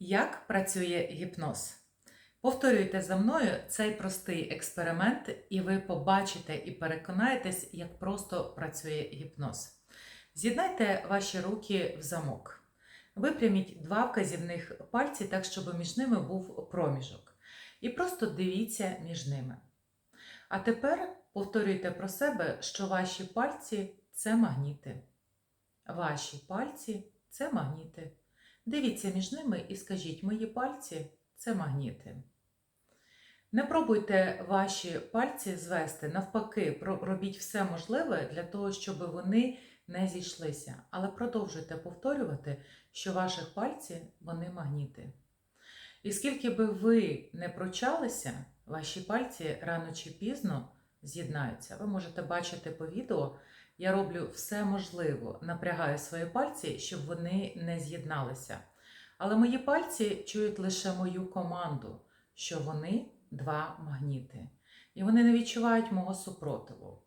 Як працює гіпноз? Повторюйте за мною цей простий експеримент, і ви побачите і переконаєтесь, як просто працює гіпноз. З'єднайте ваші руки в замок. Випряміть два вказівних пальці так, щоб між ними був проміжок. І просто дивіться між ними. А тепер повторюйте про себе, що ваші пальці це магніти. Ваші пальці це магніти. Дивіться між ними і скажіть, мої пальці це магніти. Не пробуйте ваші пальці звести, навпаки, робіть все можливе для того, щоб вони не зійшлися. Але продовжуйте повторювати, що ваших пальці вони магніти. І скільки би ви не прочалися, ваші пальці рано чи пізно з'єднаються. Ви можете бачити по відео, я роблю все можливе, напрягаю свої пальці, щоб вони не з'єдналися. Але мої пальці чують лише мою команду, що вони два магніти. І вони не відчувають мого супротиву.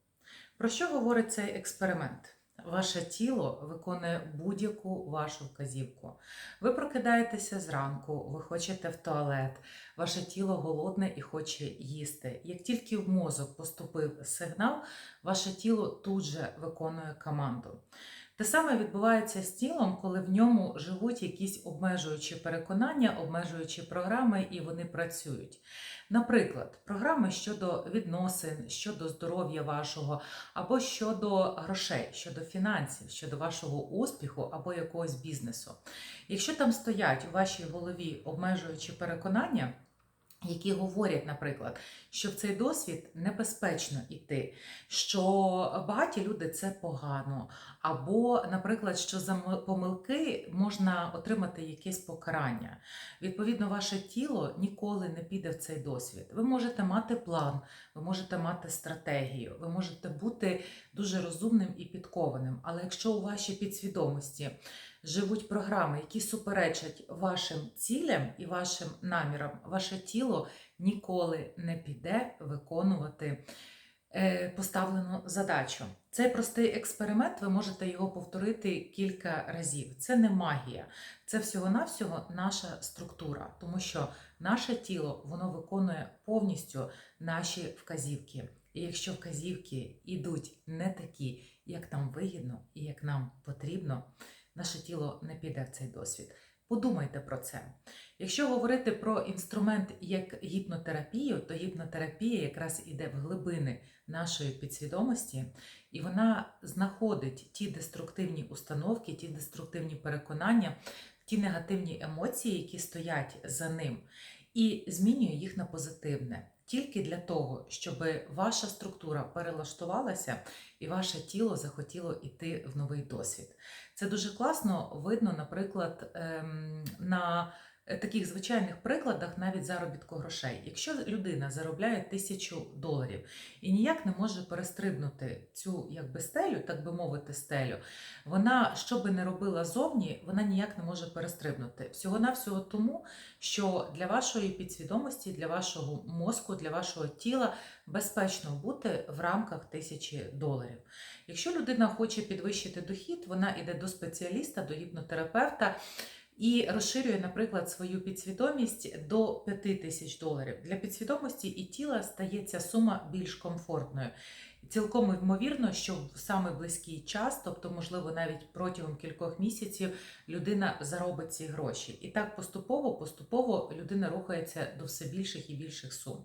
Про що говорить цей експеримент? Ваше тіло виконує будь-яку вашу вказівку. Ви прокидаєтеся зранку, ви хочете в туалет, ваше тіло голодне і хоче їсти. Як тільки в мозок поступив сигнал, ваше тіло тут же виконує команду. Те саме відбувається з тілом, коли в ньому живуть якісь обмежуючі переконання, обмежуючі програми, і вони працюють. Наприклад, програми щодо відносин, щодо здоров'я вашого, або щодо грошей, щодо фінансів, щодо вашого успіху або якогось бізнесу. Якщо там стоять у вашій голові обмежуючі переконання, які говорять, наприклад, що в цей досвід небезпечно йти, що багаті люди це погано, або, наприклад, що за помилки можна отримати якесь покарання. Відповідно, ваше тіло ніколи не піде в цей досвід. Ви можете мати план, ви можете мати стратегію, ви можете бути дуже розумним і підкованим. Але якщо у вашій підсвідомості живуть програми, які суперечать вашим цілям і вашим намірам, ваше тіло ніколи не піде виконувати е, поставлену задачу. Цей простий експеримент, ви можете його повторити кілька разів. Це не магія, це всього-навсього наша структура, тому що наше тіло воно виконує повністю наші вказівки. І якщо вказівки йдуть не такі, як нам вигідно і як нам потрібно, наше тіло не піде в цей досвід. Подумайте про це. Якщо говорити про інструмент як гіпнотерапію, то гіпнотерапія якраз іде в глибини нашої підсвідомості, і вона знаходить ті деструктивні установки, ті деструктивні переконання, ті негативні емоції, які стоять за ним, і змінює їх на позитивне. Тільки для того, щоб ваша структура перелаштувалася і ваше тіло захотіло йти в новий досвід. Це дуже класно видно, наприклад, ем, на таких звичайних прикладах навіть заробітку грошей. Якщо людина заробляє тисячу доларів і ніяк не може перестрибнути цю якби стелю, так би мовити, стелю, вона що би не робила зовні, вона ніяк не може перестрибнути. Всього-навсього тому, що для вашої підсвідомості, для вашого мозку, для вашого тіла безпечно бути в рамках тисячі доларів. Якщо людина хоче підвищити дохід, вона йде до спеціаліста, до гіпнотерапевта і розширює, наприклад, свою підсвідомість до 5 тисяч доларів. Для підсвідомості і тіла стає ця сума більш комфортною. Цілком ймовірно, що в саме близький час, тобто, можливо, навіть протягом кількох місяців, людина заробить ці гроші. І так поступово, поступово людина рухається до все більших і більших сум.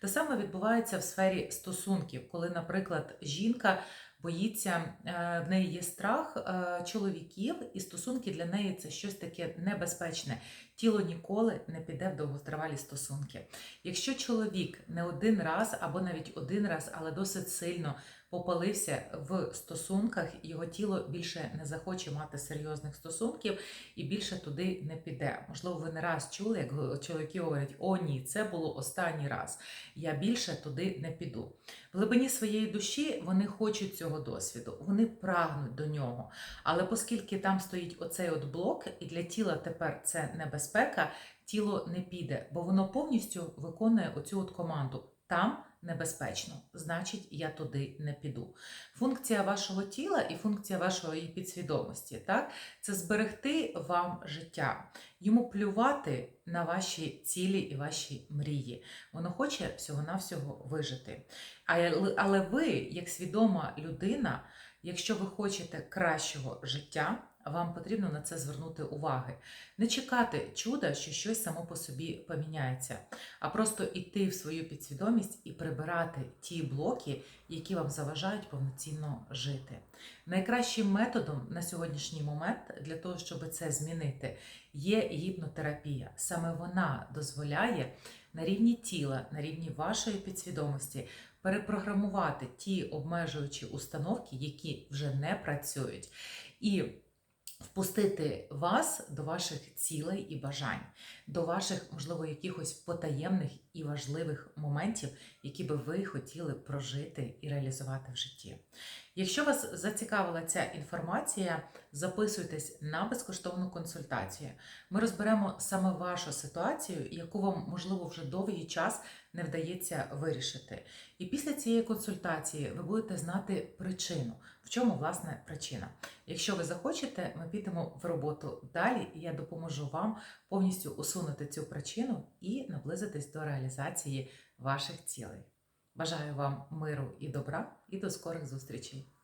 Те саме відбувається в сфері стосунків, коли, наприклад, жінка боїться, е, в неї є страх е, чоловіків, і стосунки для неї це щось таке небезпечне. Тіло ніколи не піде в довготривалі стосунки. Якщо чоловік не один раз або навіть один раз, але досить сильно попалився в стосунках, його тіло більше не захоче мати серйозних стосунків і більше туди не піде. Можливо, ви не раз чули, як чоловіки говорять: о, ні, це було останній раз. Я більше туди не піду. В глибині своєї душі вони хочуть цього досвіду, вони прагнуть до нього. Але оскільки там стоїть оцей от блок, і для тіла тепер це небезпека, тіло не піде, бо воно повністю виконує оцю от команду. Там небезпечно, значить, я туди не піду. Функція вашого тіла і функція вашої підсвідомості так, це зберегти вам життя, йому плювати на ваші цілі і ваші мрії. Воно хоче всього-навсього вижити. Але, ви, як свідома людина, якщо ви хочете кращого життя, вам потрібно на це звернути уваги. Не чекати чуда, що щось само по собі поміняється, а просто йти в свою підсвідомість і прибирати ті блоки, які вам заважають повноцінно жити. Найкращим методом на сьогоднішній момент для того, щоб це змінити, є гіпнотерапія. Саме вона дозволяє на рівні тіла, на рівні вашої підсвідомості перепрограмувати ті обмежуючі установки, які вже не працюють, і впустити вас до ваших цілей і бажань, до ваших, можливо, якихось потаємних і важливих моментів, які би ви хотіли прожити і реалізувати в житті. Якщо вас зацікавила ця інформація, записуйтесь на безкоштовну консультацію. Ми розберемо саме вашу ситуацію, яку вам, можливо, вже довгий час не вдається вирішити. І після цієї консультації ви будете знати причину, в чому власне причина. Якщо ви захочете, ми підемо в роботу далі, і я допоможу вам повністю усунути цю причину і наблизитись до реалізації ваших цілей. Бажаю вам миру і добра, і до скорих зустрічей!